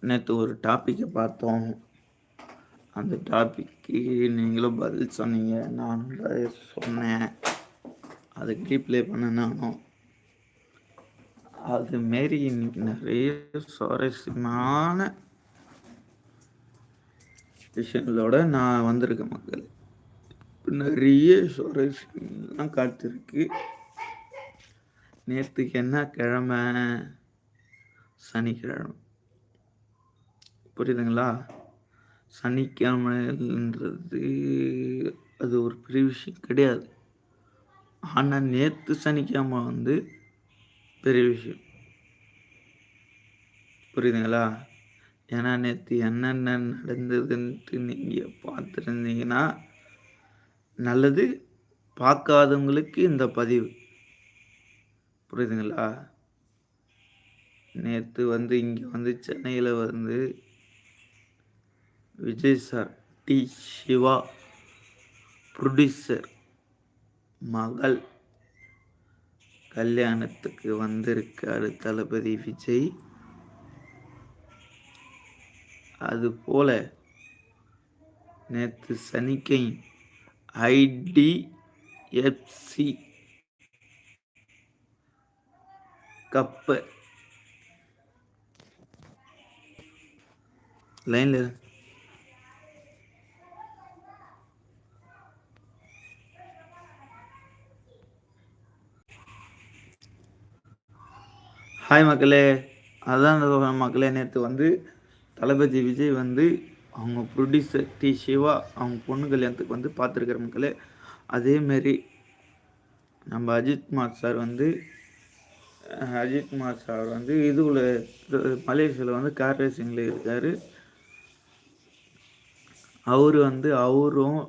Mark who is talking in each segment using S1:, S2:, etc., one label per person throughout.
S1: நேற்று ஒரு டாப்பிக்கை பார்த்தோம். அந்த டாப்பிக்கு நீங்களும் பதில் சொன்னீங்க. நானும் பதில் சொன்னேன். அதுக்கு ரீப்ளே பண்ண நானும். அது மாரி இன்னைக்கு நிறைய சுவாரஸ்யமான விஷயங்களோட நான் வந்திருக்கேன் மக்கள். நிறைய சுவாரஸ்யம்லாம் காத்திருக்கு. நேற்றுக்கு என்ன கிழமை? சனிக்கிழமை. புரியுதுங்களா? சனிக்கிழமைன்றது அது ஒரு பெரிய விஷயம் கிடையாது. ஆனால் நேற்று சனிக்கிழமை வந்து பெரிய விஷயம். புரியுதுங்களா? ஏன்னா நேற்று என்னென்ன நடந்ததுன்ட்டு நீங்கள் பார்த்துருந்தீங்கன்னா நல்லது பார்க்காதவங்களுக்கு இந்த பதிவு. புரியுதுங்களா? நேற்று வந்து இங்கே வந்து சென்னையில் வந்து Vijay sir T Siva producer மகள் கல்யாணத்துக்கு வந்திருக்காரு தளபதி விஜய். அதுபோல் நேற்று சனிக்கை ஐடிஎஃப்சி கப்பு. லைனில் ஹாய் மக்களே. அதான் அந்த மக்களே நேற்று வந்து தளபதி விஜய் வந்து அவங்க ப்ரொடியூசர் டி சிவா அவங்க பொண்ணு கல்யாணத்துக்கு வந்து பார்த்துருக்குற மக்களே. அதேமாரி நம்ம அஜித்குமார் சார் வந்து அஜித்குமார் சார் வந்து இதுக்குள்ள மலேசியாவில் வந்து கார் ரேசிங்கில் இருக்கார். அவர் வந்து அவரும்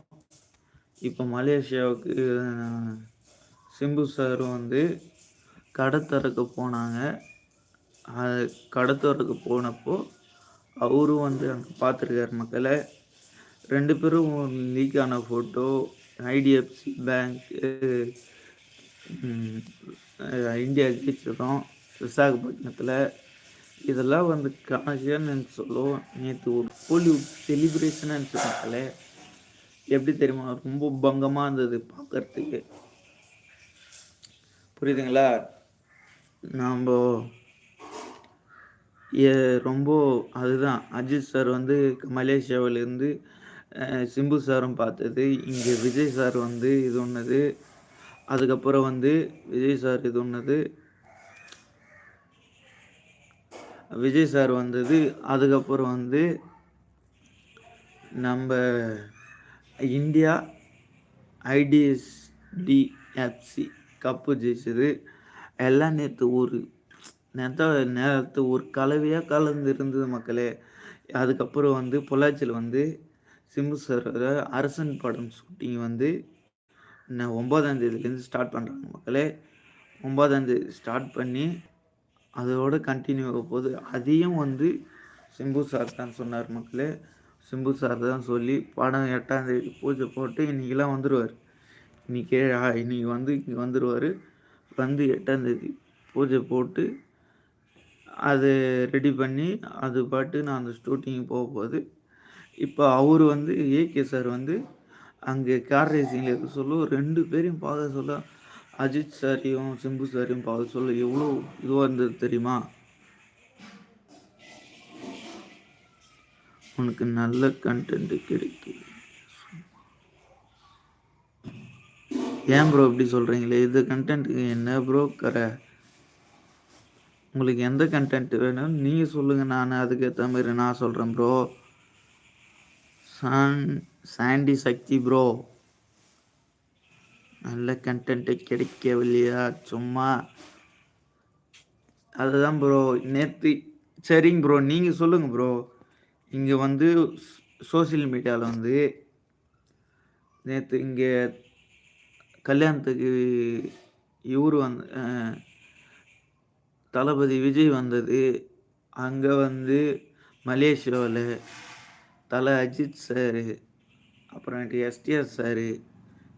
S1: இப்போ மலேசியாவுக்கு சிம்பு சாரும் வந்து கடை திறக்க போனாங்க. அது போனப்போ அவரும் வந்து அங்கே பார்த்துருக்காரு மக்களை. ரெண்டு பேரும் லீக் ஆன ஃபோட்டோ ஐடிஎஃப்சி பேங்க்கு இந்தியா ஜெயிச்சிடும் விசாகப்பட்டினத்தில். இதெல்லாம் வந்து காசியான்னு சொல்லுவோம் நேற்று ஒரு ஹோலிவுட் செலிப்ரேஷனாக இருந்துச்சு எப்படி தெரியுமா? ரொம்ப பங்கமாக இருந்தது பார்க்கறதுக்கு புரியுதுங்களா? நாம் ரொம்ப அதுதான். அஜித் சார் வந்து மலேசியாவிலேருந்து சிம்பு சாரும் பார்த்தது. இங்கே விஜய் சார் வந்து இது ஒன்றுது அதுக்கப்புறம் வந்து விஜய் சார் இது ஒன்றுது விஜய் சார் வந்தது. அதுக்கப்புறம் வந்து நம்ம இந்தியா ஐடிஎஸ்டிஎஃப்சி கப்பு ஜெயிச்சது. எல்லாம் நேற்று ஒரு நேற்று நேரத்து ஒரு கலவையாக கலந்து இருந்தது மக்களே. அதுக்கப்புறம் வந்து பொள்ளாச்சியில் வந்து சிம்பு சார் அரசன் படம் ஷூட்டிங் வந்து நான் ஒம்பதாம் தேதியிலேருந்து ஸ்டார்ட் பண்ணுறாங்க மக்களே. ஒம்பதாம் தேதி ஸ்டார்ட் பண்ணி அதோட கண்டினியூ ஆக போகுது அதையும் வந்து சிம்பு சார் தான் சொன்னார் மக்களே. சிம்பு சார் தான் சொல்லி படம் எட்டாம் தேதி பூஜை போட்டு இன்றைக்கெலாம் வந்துடுவார் இன்றைக்கி இன்றைக்கி வந்து இங்கே வந்துடுவார் வந்து எட்டாம் தேதி பூஜை போட்டு அது ரெடி பண்ணி அது பாட்டு நான் அந்த ஷூட்டிங் போக போகுது. இப்போ அவர் வந்து ஏகே சார் வந்து அங்கே கார் ரேசிங்கில் இருக்க சொல்ல ரெண்டு பேரையும் பார்க்க சொல்ல அஜித் சாரையும் சிம்பு சாரையும் பார்க்க சொல்ல எவ்வளோ இதுவாக இருந்தது தெரியுமா? உனக்கு நல்ல கண்டென்ட் கிடைக்கும் ஏன் ப்ரோ இப்படி சொல்கிறீங்களே இது கண்டென்ட்டுக்கு என்ன ப்ரோ கரை? உங்களுக்கு எந்த கண்டென்ட் வேணும் நீங்கள் சொல்லுங்கள் நான் அதுக்கேற்ற மாதிரி நான் சொல்கிறேன் ப்ரோ சான் சாண்டி சக்தி ப்ரோ நல்ல கண்டென்ட்டு கிடைக்கவில்லையா? சும்மா. அதுதான் ப்ரோ நேற்று சரிங்க ப்ரோ நீங்கள் சொல்லுங்கள் ப்ரோ இங்கே வந்து சோசியல் மீடியாவில் வந்து நேற்று இங்கே கல்யாணத்துக்கு இவர் வந்து தளபதி விஜய் வந்தது அங்கே வந்து மலேசியாவில் தலை அஜித் சார் அப்புறமேட்டு எஸ்டிஆர் சார்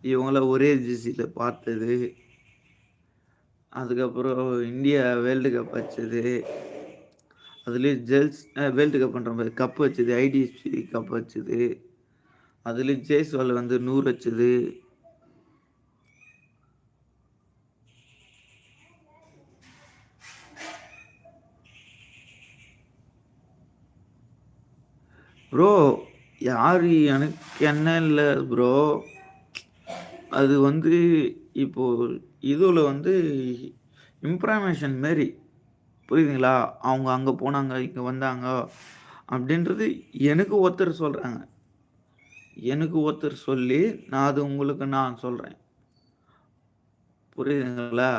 S1: இவங்களாம் ஒரே ஜிசியில் பார்த்தது அதுக்கப்புறம் இந்தியா வேர்ல்டு கப் வச்சது அதுலேயும் ஜெல்ஸ் அ வேர்ல்டு கப்ன்ற மாதிரி கப் வச்சது ஐடிஎஸ்பி கப் வச்சது. அதுலேயும் ஜெய்ஸ்வால் வந்து நூறு வச்சது. ப்ரோ யார் எனக்கு என்ன இல்லை ப்ரோ. அது வந்து இப்போது இதில் வந்து இம்ப்ரமேஷன் மாரி. புரியுதுங்களா? அவங்க அங்கே போனாங்க, இங்கே வந்தாங்க அப்படின்றது எனக்கு ஒருத்தர் சொல்கிறாங்க எனக்கு ஒருத்தர் சொல்லி, நான் அது உங்களுக்கு நான் சொல்கிறேன் புரியுதுங்களா?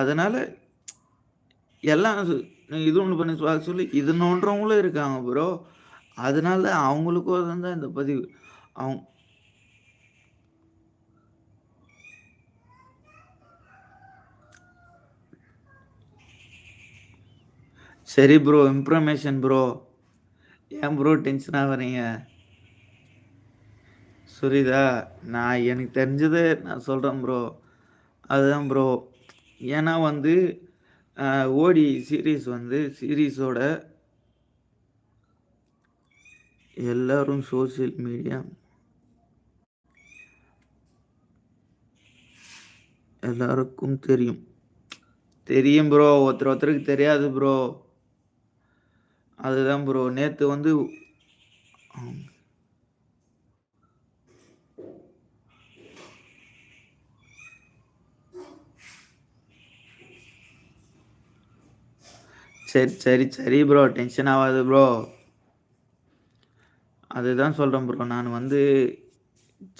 S1: அதனால் எல்லாம் இது ஒன்று பண்ணி சொல்லி இது நோன்றவங்களும் இருக்காங்க ப்ரோ. அதனால அவங்களுக்கும் தான் இந்த பதிவு. அவங்க சரி ப்ரோ. Information bro. ஏன் ப்ரோ டென்ஷன் வரீங்க புரியுதா? நான் எனக்கு தெரிஞ்சதை நான் சொல்கிறேன் ப்ரோ. அதுதான் ப்ரோ. ஏன்னா வந்து ஓடி சீரிஸ் வந்து சீரிஸோட எல்லாரும் சோசியல் மீடியா எல்லாருக்கும் தெரியும். தெரியும் ப்ரோ. ஒருத்தர் ஒருத்தருக்கு தெரியாது ப்ரோ. அதுதான் ப்ரோ. நேற்று வந்து சரி, சரி, சரி ப்ரோ. டென்ஷன் ஆகாது ப்ரோ. அதுதான் சொல்கிறேன் ப்ரோ. நான் வந்து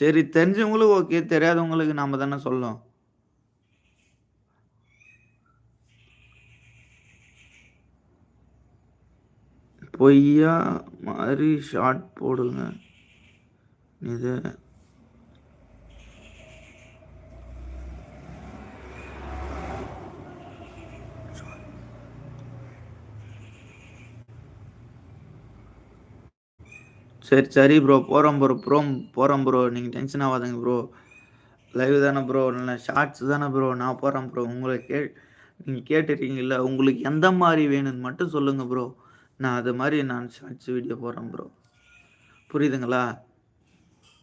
S1: சரி தெரிஞ்சவங்களுக்கு ஓகே. தெரியாதவங்களுக்கு நாம் தானே சொல்லும் பொய்யா மாதிரி ஷார்ட் போடுங்க. இதை சரி, சரி ப்ரோ. போகிறோம் ப்ரோ. ப்ரோ போகிறோம் ப்ரோ. நீங்கள் டென்ஷன் ஆகாதுங்க ப்ரோ. லைவ் தானே ப்ரோ. இல்லை ஷார்ட்ஸ் தானே ப்ரோ. நான் போடுறேன் ப்ரோ. உங்களை கே நீங்கள் கேட்டுருக்கீங்கல்ல. உங்களுக்கு எந்த மாதிரி வேணும்னு மட்டும் சொல்லுங்கள் ப்ரோ. நான் அது மாதிரி நான் ஷார்ட்ஸ் வீடியோ போகிறேன் ப்ரோ. புரியுதுங்களா?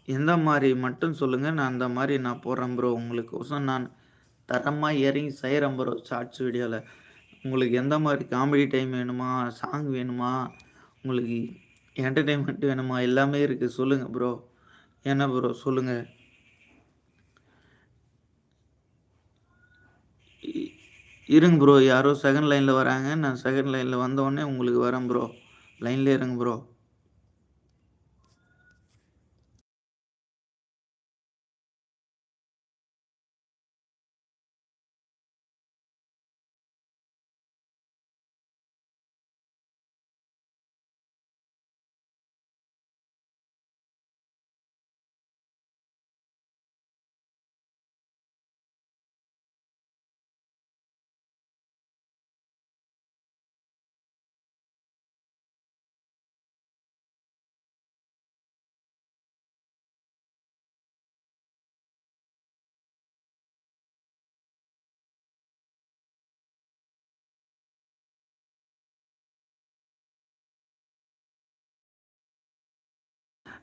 S1: எந்த மாதிரி மட்டும் சொல்லுங்கள் நான் அந்த மாதிரி நான் போடுறேன் ப்ரோ. உங்களுக்கோசரம் நான் தரமாக இறங்கி செய்கிறேன் ப்ரோ ஷார்ட்ஸ் வீடியோவில் உங்களுக்கு எந்த மாதிரி காமெடி டைம் வேணுமா? சாங் வேணுமா? உங்களுக்கு என்டர்டெயின்மெண்ட் வேணுமா? எல்லாமே இருக்குது சொல்லுங்கள் ப்ரோ. என்ன ப்ரோ சொல்லுங்கள் இருங்க ப்ரோ. யாரோ செகண்ட் லைனில் வராங்க. நான் செகண்ட் லைனில் வந்தோடனே உங்களுக்கு வரேன் ப்ரோ. லைன்லேயே இருங்க ப்ரோ.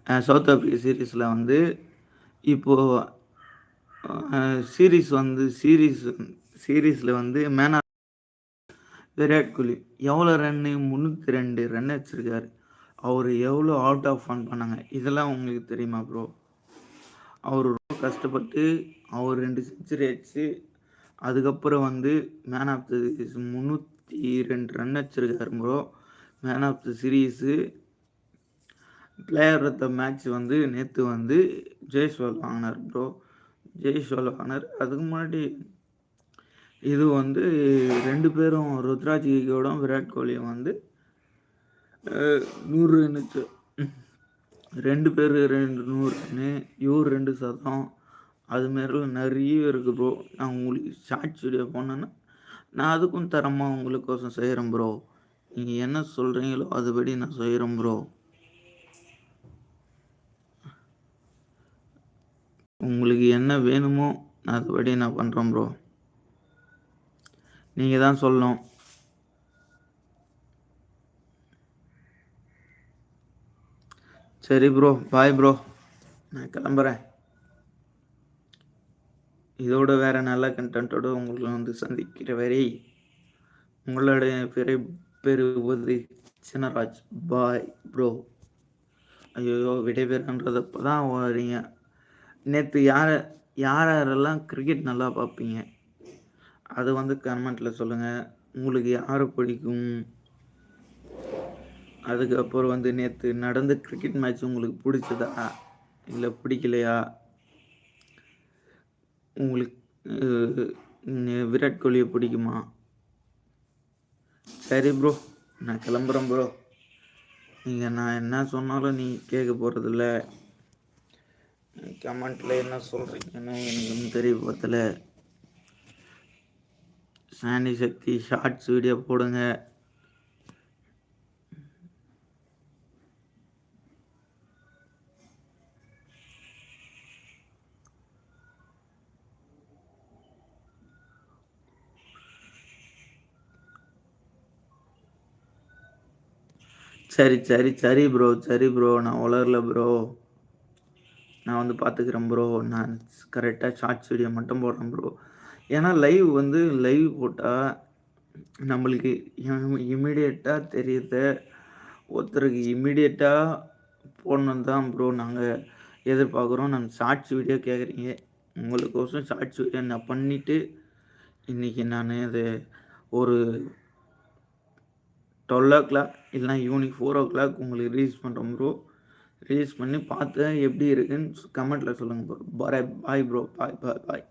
S1: சவுத் ஆப்பிரிக்கா சீரீஸில் வந்து இப்போது சீரீஸ் சீரிஸ் வந்து சீரிஸ் சீரீஸில் வந்து மேன் ஆஃப் விராட் கோலி எவ்வளோ ரன்னு 302 ரன் வச்சுருக்காரு அவர் எவ்வளோ அவுட் ஆஃப் ஃபன் பண்ணாங்க. இதெல்லாம் உங்களுக்கு தெரியுமா ப்ரோ? அவர் ரொம்ப கஷ்டப்பட்டு அவர் ரெண்டு செஞ்சுரி அடிச்சு, அதுக்கப்புறம் வந்து மேன் ஆஃப் த 302 ரன் வச்சுருக்காரு bro. Man of the series player of the match வந்து நேற்று வந்து ஜெய்ஸ்வால் வாங்கினார் ப்ரோ. ஜெய்ஸ்வால் வாங்கினார் அதுக்கு முன்னாடி இது வந்து ரெண்டு பேரும் ருத்ராஜ் கேகோடும், விராட் கோலியும் வந்து நூறு ரன்னுக்கு ரெண்டு பேர் ரெண்டு நூறு ரன்னு. இவர் ரெண்டு சதம். அது மாரிலாம் நெறைய இருக்கு ப்ரோ. நான் உங்களுக்கு ஷார்ட் வீடியோ போனேன்னா நான் அதுக்கும் தரமாக உங்களுக்கோசம் செய்கிறேன் ப்ரோ. நீங்கள் என்ன சொல்கிறீங்களோ அதுபடி நான் செய்கிறேன் ப்ரோ. உங்களுக்கு என்ன வேணுமோ நான் அதுபடி நான் பண்ணுறேன் ப்ரோ நீங்கள் தான் சொல்லணும். சரி ப்ரோ பாய் ப்ரோ நான் கிளம்புறேன். இதோட வேறு நல்ல கண்டென்ட்டோடு உங்களை வந்து சந்திக்கிற வரை உங்களோட பெரிய பெறுவது சின்னராஜ் பாய் ப்ரோ ஐயோ விடைபெறுன்றதப்போ தான் வரீங்க நேற்று யார் யார் யாரெல்லாம் கிரிக்கெட் நல்லா பார்ப்பீங்க? அது வந்து கமெண்ட்டில் சொல்லுங்கள் உங்களுக்கு யாரை பிடிக்கும்? அதுக்கப்புறம் வந்து நேற்று நடந்த கிரிக்கெட் மேட்ச் உங்களுக்கு பிடிச்சதா? இல்லை பிடிக்கலையா? உங்களுக்கு விராட் கோலியை பிடிக்குமா? சரி ப்ரோ நான் கிளம்புறேன் ப்ரோ நீங்கள் நான் என்ன சொன்னாலும் நீ கேட்க போகிறதில்ல கமெண்ட்டில் என்ன சொல்கிறீங்கன்னு எனக்கு ஒன்றும் சாணி சாண்டி சக்தி ஷார்ட்ஸ் வீடியோ போடுங்க. சரி சரி சரி ப்ரோ சரி ப்ரோ நான் உலரல ப்ரோ நான் வந்து பார்த்துக்கிறேன் ப்ரோ நான் கரெக்டாக ஷார்ட்ஸ் வீடியோ மட்டும் போடுறேன் ப்ரோ ஏன்னா லைவ் வந்து லைவ் போட்டால் நம்மளுக்கு இமீடியட்டாக தெரியுது. ஒருத்தருக்கு இமீடியட்டாக போடணும் தான் ப்ரோ நாங்கள் எதிர்பார்க்குறோம். நான் ஷார்ட்ஸ் வீடியோ கேட்குறீங்க உங்களுக்கோசம் ஷார்ட்ஸ் வீடியோ நான் பண்ணிவிட்டு இன்றைக்கி நான் அது ஒரு டுவெல் ஓ கிளாக் இல்லைனா ஈவினிங் ஃபோர் ஓ கிளாக் உங்களுக்கு ரீச் பண்ணுறோம் ப்ரோ ரிலீஸ் பண்ணி பார்த்து எப்படி இருக்குன்னு கமெண்ட்டில் சொல்லுங்கள் bro bye bye bro bye பாய் பாய்